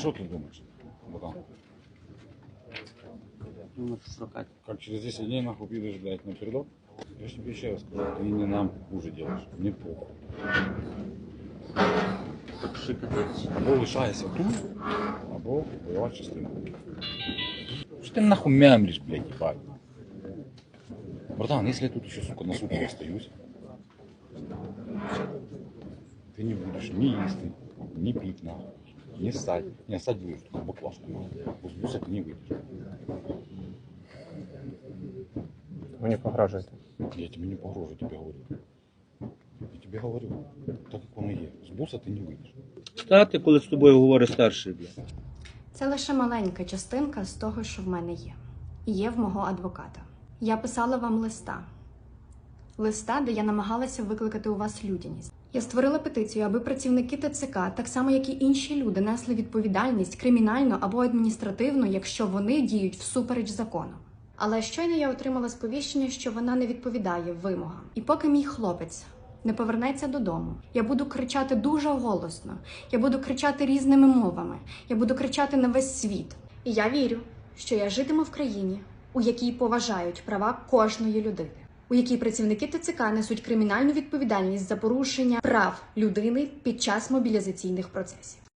Что ты думаешь? Братан, Ну, шукати. как через 10 дней нахуй пидешь, блядь, на передок? Я ж тебе еще раз скажу, ты не нам хуже делаешь. Мне похуй. Так шикати. Або лишайся тут, або воювати частину. Что ты нахуй мямлишь, блядь, ебать? Братан, если я тут еще, сука, на сутки остаюсь, ты не будешь ни есть, ни пить, нахуй, не ссать. Не ссать будешь, только баклажку, нахуй. С буса ты не погрожуєте. Я тебе не погрожу, тебе говорю. Я тебе говорю, так як воно є. З буса ти не вийдеш. Стати, коли з тобою говорить старший, бля. Це лише маленька частинка з того, що в мене є. І є в мого адвоката. Я писала вам листа. Листа, де я намагалася викликати у вас людяність. Я створила петицію, аби працівники ТЦК, так само як і інші люди, несли відповідальність кримінально або адміністративно, якщо вони діють всупереч закону. Але щойно я отримала сповіщення, що вона не відповідає вимогам. І поки мій хлопець не повернеться додому, я буду кричати дуже голосно. Я буду кричати різними мовами. Я буду кричати на весь світ. І я вірю, що я житиму в країні, у якій поважають права кожної людини, у якій працівники ТЦК несуть кримінальну відповідальність за порушення прав людини під час мобілізаційних процесів.